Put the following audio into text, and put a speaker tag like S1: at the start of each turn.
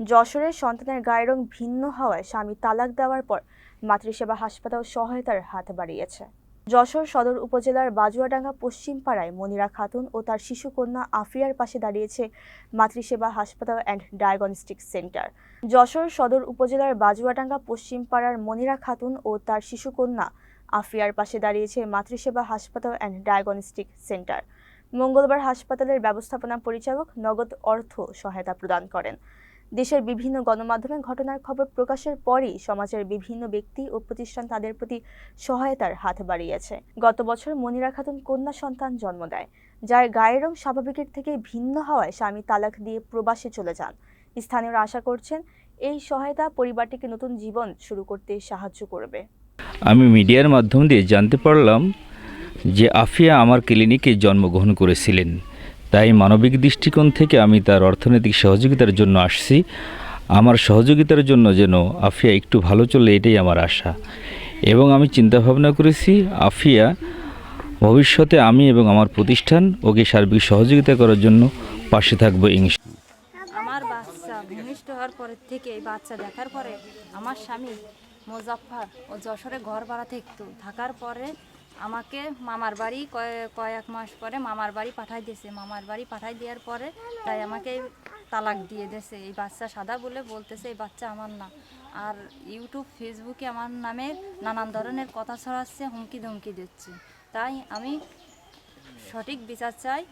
S1: যশোরের সন্তানের গায়ের রং ভিন্ন হওয়ায় স্বামী তালাক দেওয়ার পর মাতৃসেবা হাসপাতাল সহায়তার হাত বাড়িয়েছে। যশোর সদর উপজেলার বাজুয়াডাঙ্গা পশ্চিম পাড়ায় মনিরা খাতুন ও তার শিশুকন্যা আফিয়ার পাশে দাঁড়িয়েছে মাতৃসেবা হাসপাতাল অ্যান্ড ডায়াগনস্টিক সেন্টার। যশোর সদর উপজেলার বাজুয়াডাঙ্গা পশ্চিম পাড়ার মনিরা খাতুন ও তার শিশুকন্যা আফিয়ার পাশে দাঁড়িয়েছে মাতৃসেবা হাসপাতাল অ্যান্ড ডায়াগনস্টিক সেন্টার। মঙ্গলবার হাসপাতালের ব্যবস্থাপনা পরিচালক নগদ অর্থ সহায়তা প্রদান করেন। দেশের বিভিন্ন গণমাধ্যমে ঘটনার খবর প্রকাশের পরই সমাজের বিভিন্ন ব্যক্তি ও প্রতিষ্ঠান তাদের প্রতি সহায়তার হাত বাড়িয়েছে। গত বছর মনিরা খাতুন কন্যা সন্তান জন্ম দেয়, যার গায়ের রং স্বাভাবিকের থেকে ভিন্ন হওয়ায় স্বামী তালাক দিয়ে প্রবাসে চলে যান। স্থানীয়রা আশা করছেন, এই সহায়তা পরিবারটিকে নতুন জীবন শুরু করতে সাহায্য করবে।
S2: আমি মিডিয়ার মাধ্যম দিয়ে জানতে পারলাম যে আফিয়া আমার ক্লিনিকে জন্মগ্রহণ করেছিলেন। তাই মানবিক দৃষ্টিকোণ থেকে আমি তার অর্থনৈতিক সহযোগিতার জন্য আসছি। আমার সহযোগিতার জন্য যেন আফিয়া একটু ভালো চলে এটাই আমার আশা। এবং আমি চিন্তা ভাবনা করেছি, আফিয়া, ভবিষ্যতে আমি এবং আমার প্রতিষ্ঠান ওকে সার্বিক সহযোগিতা করার জন্য পাশে থাকব ইংশ
S3: আমার বাচ্চা ভূমিষ্ঠ হওয়ার পরের থেকে এই বাচ্চা দেখার পরে আমার স্বামী মোজাফফর ও যশোরে ঘর ভাড়া থাকতো। থাকার পরে আমাকে মামার বাড়ি কয়ে- কয়েক মাস পরে মামার বাড়ি পাঠাই দিয়েছে। মামার বাড়ি পাঠাই দেওয়ার পরে তাই আমাকে তালাক দিয়ে দিয়েছে। এই বাচ্চা সাদা বলে বলতেছে, এই বাচ্চা আমার না। আর ইউটিউব, ফেসবুকে আমার নামে নানান ধরনের কথা ছড়াচ্ছে, হুমকি ধমকি দিচ্ছে। তাই আমি সঠিক বিচার চাই।